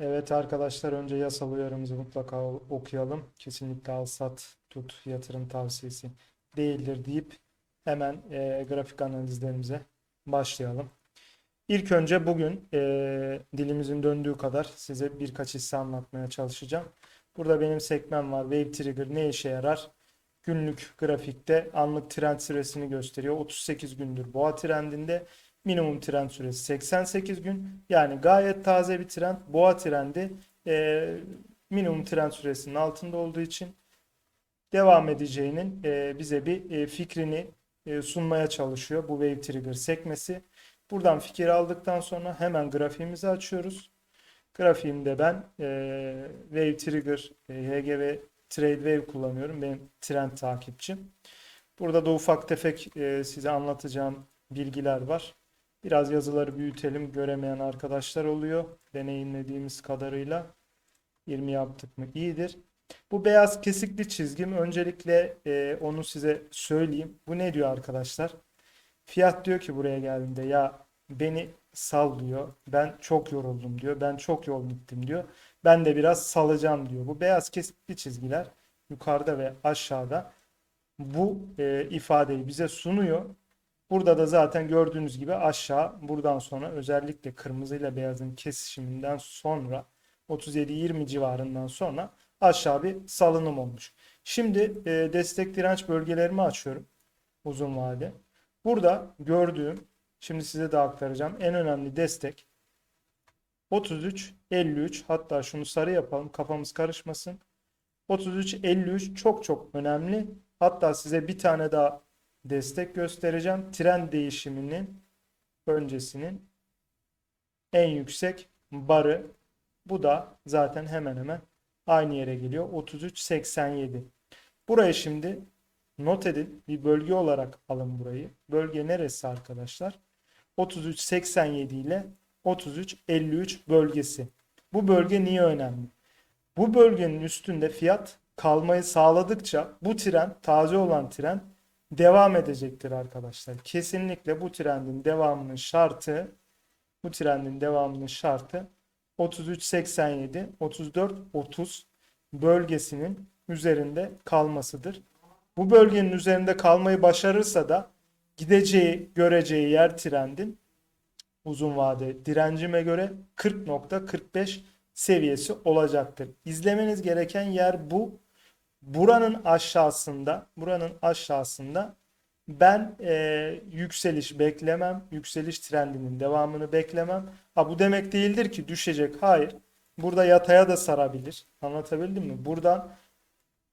Evet arkadaşlar önce yasal uyarımızı mutlaka okuyalım. Kesinlikle al sat tut yatırım tavsiyesi değildir deyip hemen e, grafik analizlerimize başlayalım. İlk önce bugün e, dilimizin döndüğü kadar size birkaç hisse anlatmaya çalışacağım. Burada benim sekmem var. Wave Trigger ne işe yarar? Günlük grafikte anlık trend süresini gösteriyor. 38 gündür boğa trendinde. Minimum trend süresi 88 gün. Yani gayet taze bir trend. Boğa trendi e, minimum trend süresinin altında olduğu için devam edeceğinin e, bize bir e, fikrini e, sunmaya çalışıyor bu Wave Trigger sekmesi. Buradan fikir aldıktan sonra hemen grafiğimizi açıyoruz. Grafiğimde ben e, Wave Trigger, e, HGV Trade Wave kullanıyorum. Benim trend takipçim. Burada da ufak tefek e, size anlatacağım bilgiler var. Biraz yazıları büyütelim. Göremeyen arkadaşlar oluyor. Deneyimlediğimiz kadarıyla 20 yaptık mı iyidir. Bu beyaz kesikli çizgim öncelikle e, onu size söyleyeyim. Bu ne diyor arkadaşlar? Fiyat diyor ki buraya geldiğinde ya beni sal diyor. Ben çok yoruldum diyor. Ben çok yol gittim diyor. Ben de biraz salacağım diyor. Bu beyaz kesikli çizgiler yukarıda ve aşağıda bu e, ifadeyi bize sunuyor. Burada da zaten gördüğünüz gibi aşağı buradan sonra özellikle kırmızı ile beyazın kesişiminden sonra 37-20 civarından sonra aşağı bir salınım olmuş. Şimdi e, destek direnç bölgelerimi açıyorum uzun vade. Burada gördüğüm şimdi size de aktaracağım en önemli destek 33 53 hatta şunu sarı yapalım kafamız karışmasın. 33 53 çok çok önemli. Hatta size bir tane daha destek göstereceğim. Trend değişiminin öncesinin en yüksek barı. Bu da zaten hemen hemen aynı yere geliyor. 33.87. Burayı şimdi not edin. Bir bölge olarak alın burayı. Bölge neresi arkadaşlar? 33.87 ile 33.53 bölgesi. Bu bölge niye önemli? Bu bölgenin üstünde fiyat kalmayı sağladıkça bu trend, taze olan trend devam edecektir arkadaşlar. Kesinlikle bu trendin devamının şartı bu trendin devamının şartı 33.87 34.30 bölgesinin üzerinde kalmasıdır. Bu bölgenin üzerinde kalmayı başarırsa da gideceği, göreceği yer trendin uzun vade direncime göre 40.45 seviyesi olacaktır. İzlemeniz gereken yer bu. Buranın aşağısında, buranın aşağısında ben e, yükseliş beklemem. Yükseliş trendinin devamını beklemem. Ha bu demek değildir ki düşecek. Hayır. Burada yataya da sarabilir. Anlatabildim mi? Buradan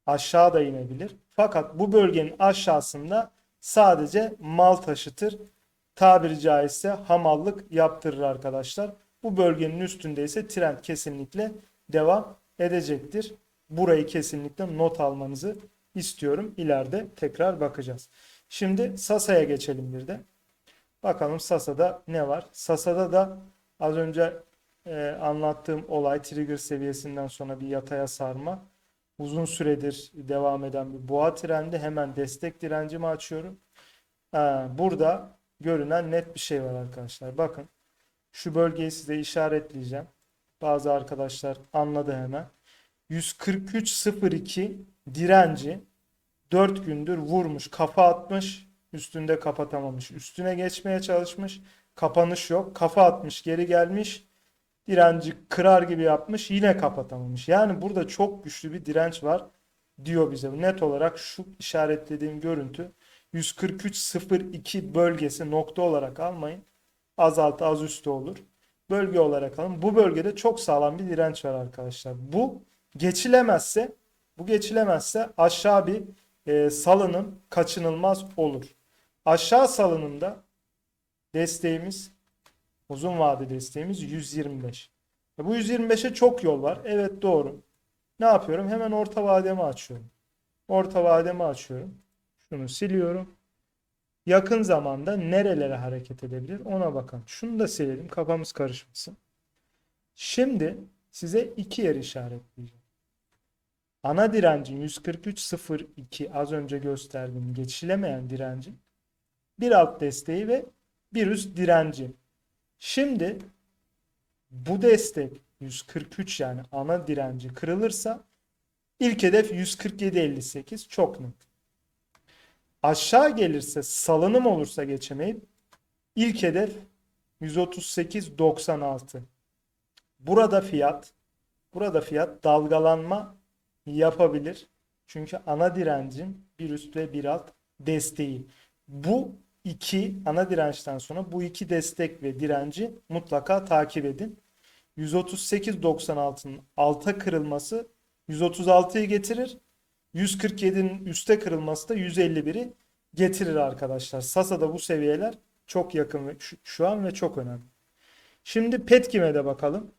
aşağı da inebilir. Fakat bu bölgenin aşağısında sadece mal taşıtır. Tabiri caizse hamallık yaptırır arkadaşlar. Bu bölgenin üstünde ise trend kesinlikle devam edecektir. Burayı kesinlikle not almanızı istiyorum. İleride tekrar bakacağız. Şimdi Sasa'ya geçelim bir de. Bakalım Sasa'da ne var? Sasa'da da az önce e, anlattığım olay trigger seviyesinden sonra bir yataya sarma. Uzun süredir devam eden bir boğa trendi. Hemen destek direncimi açıyorum. Ha, burada görünen net bir şey var arkadaşlar. Bakın şu bölgeyi size işaretleyeceğim. Bazı arkadaşlar anladı hemen. 143.02 direnci 4 gündür vurmuş, kafa atmış, üstünde kapatamamış. Üstüne geçmeye çalışmış, kapanış yok. Kafa atmış, geri gelmiş. Direnci kırar gibi yapmış, yine kapatamamış. Yani burada çok güçlü bir direnç var diyor bize. Net olarak şu işaretlediğim görüntü 143.02 bölgesi nokta olarak almayın. Az altı az üstü olur. Bölge olarak alın. Bu bölgede çok sağlam bir direnç var arkadaşlar. Bu geçilemezse bu geçilemezse aşağı bir e, salınım kaçınılmaz olur. Aşağı salınımda desteğimiz uzun vade desteğimiz 125. E, bu 125'e çok yol var. Evet doğru. Ne yapıyorum? Hemen orta vademi açıyorum. Orta vademi açıyorum. Şunu siliyorum. Yakın zamanda nerelere hareket edebilir ona bakalım. Şunu da silelim kafamız karışmasın. Şimdi size iki yer işaretleyeceğim. Ana direncin 143.02 az önce gösterdiğim geçilemeyen direncin bir alt desteği ve bir üst direnci. Şimdi bu destek 143 yani ana direnci kırılırsa ilk hedef 147.58 çok net. Aşağı gelirse salınım olursa geçemeyip ilk hedef 138.96. Burada fiyat burada fiyat dalgalanma yapabilir. Çünkü ana direncin bir üst ve bir alt desteği. Bu iki ana dirençten sonra bu iki destek ve direnci mutlaka takip edin. 138.96'nın alta kırılması 136'yı getirir. 147'nin üste kırılması da 151'i getirir arkadaşlar. Sasa'da bu seviyeler çok yakın şu an ve çok önemli. Şimdi Petkim'e de bakalım.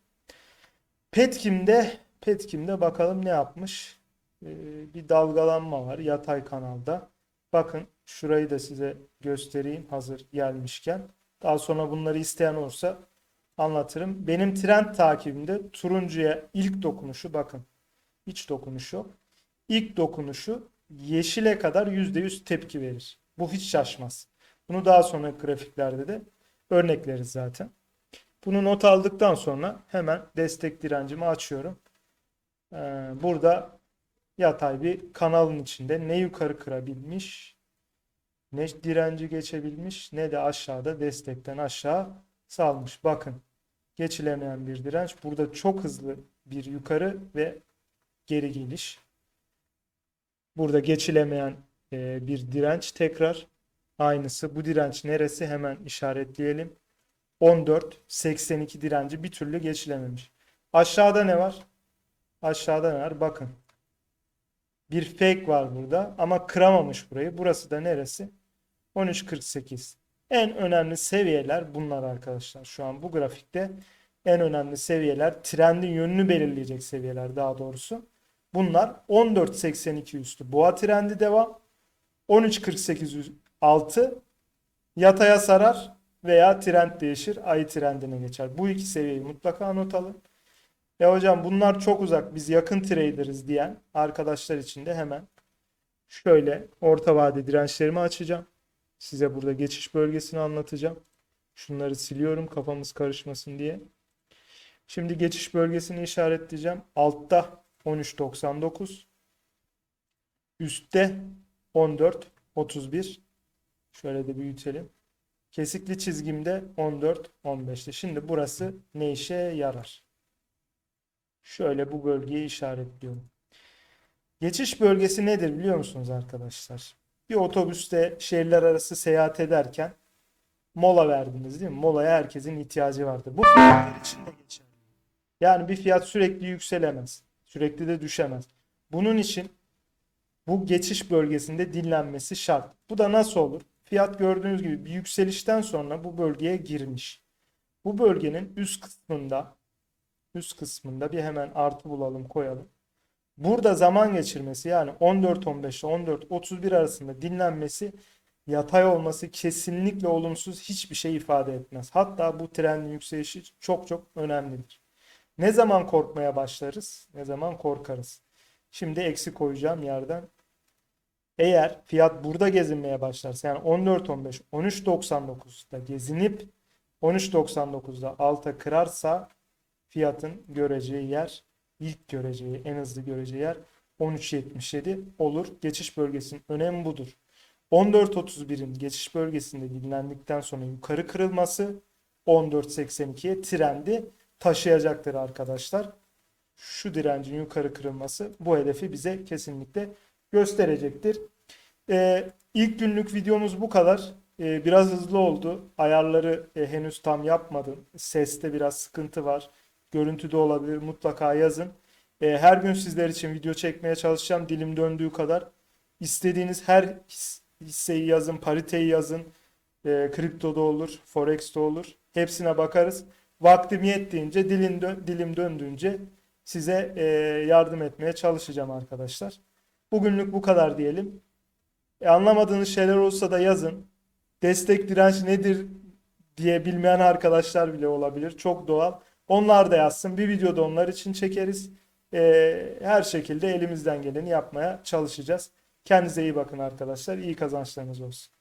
Petkim'de Petkim'de bakalım ne yapmış? Ee, bir dalgalanma var yatay kanalda. Bakın şurayı da size göstereyim hazır gelmişken. Daha sonra bunları isteyen olursa anlatırım. Benim trend takibimde turuncuya ilk dokunuşu bakın. Hiç dokunuş yok. İlk dokunuşu yeşile kadar %100 tepki verir. Bu hiç şaşmaz. Bunu daha sonra grafiklerde de örnekleriz zaten. Bunu not aldıktan sonra hemen destek direncimi açıyorum. Ee, burada yatay bir kanalın içinde ne yukarı kırabilmiş, ne direnci geçebilmiş, ne de aşağıda destekten aşağı salmış. Bakın geçilemeyen bir direnç. Burada çok hızlı bir yukarı ve geri geliş. Burada geçilemeyen e, bir direnç tekrar aynısı. Bu direnç neresi? Hemen işaretleyelim. 14 82 direnci bir türlü geçilememiş. Aşağıda ne var? Aşağıda ne var? Bakın. Bir fake var burada ama kıramamış burayı. Burası da neresi? 13.48. En önemli seviyeler bunlar arkadaşlar. Şu an bu grafikte en önemli seviyeler trendin yönünü belirleyecek seviyeler daha doğrusu. Bunlar 14.82 üstü boğa trendi devam. 13.48 altı yataya sarar veya trend değişir ayı trendine geçer. Bu iki seviyeyi mutlaka not alın. Ya hocam bunlar çok uzak biz yakın trader'ız diyen arkadaşlar için de hemen şöyle orta vade dirençlerimi açacağım. Size burada geçiş bölgesini anlatacağım. Şunları siliyorum kafamız karışmasın diye. Şimdi geçiş bölgesini işaretleyeceğim. Altta 13.99 üstte 14.31 şöyle de büyütelim. Kesikli çizgimde 14.15'te. Şimdi burası ne işe yarar? Şöyle bu bölgeyi işaretliyorum. Geçiş bölgesi nedir biliyor musunuz arkadaşlar? Bir otobüste şehirler arası seyahat ederken mola verdiniz değil mi? Molaya herkesin ihtiyacı vardır. Bu fiyatlar için de geçerli. Yani bir fiyat sürekli yükselemez. Sürekli de düşemez. Bunun için bu geçiş bölgesinde dinlenmesi şart. Bu da nasıl olur? Fiyat gördüğünüz gibi bir yükselişten sonra bu bölgeye girmiş. Bu bölgenin üst kısmında üst kısmında bir hemen artı bulalım koyalım. Burada zaman geçirmesi yani 14-15 ile 14-31 arasında dinlenmesi yatay olması kesinlikle olumsuz hiçbir şey ifade etmez. Hatta bu trendin yükselişi çok çok önemlidir. Ne zaman korkmaya başlarız? Ne zaman korkarız? Şimdi eksi koyacağım yerden. Eğer fiyat burada gezinmeye başlarsa yani 14.15 13.99'da gezinip 13.99'da alta kırarsa fiyatın göreceği yer ilk göreceği en hızlı göreceği yer 13.77 olur. Geçiş bölgesinin önemi budur. 14.31'in geçiş bölgesinde dinlendikten sonra yukarı kırılması 14.82'ye trendi taşıyacaktır arkadaşlar. Şu direncin yukarı kırılması bu hedefi bize kesinlikle gösterecektir. Ee, ilk günlük videomuz bu kadar. Ee, biraz hızlı oldu. Ayarları e, henüz tam yapmadım. Seste biraz sıkıntı var. Görüntüde olabilir. Mutlaka yazın. Ee, her gün sizler için video çekmeye çalışacağım. Dilim döndüğü kadar. İstediğiniz her his- hisseyi yazın, pariteyi yazın. Ee, kriptoda olur, forex'te olur. Hepsine bakarız. Vaktim yettiğince, dilim, dö- dilim döndüğünce size e, yardım etmeye çalışacağım arkadaşlar. Bugünlük bu kadar diyelim. E, anlamadığınız şeyler olsa da yazın. Destek direnç nedir diye bilmeyen arkadaşlar bile olabilir. Çok doğal. Onlar da yazsın. Bir videoda onlar için çekeriz. E, her şekilde elimizden geleni yapmaya çalışacağız. Kendinize iyi bakın arkadaşlar. İyi kazançlarınız olsun.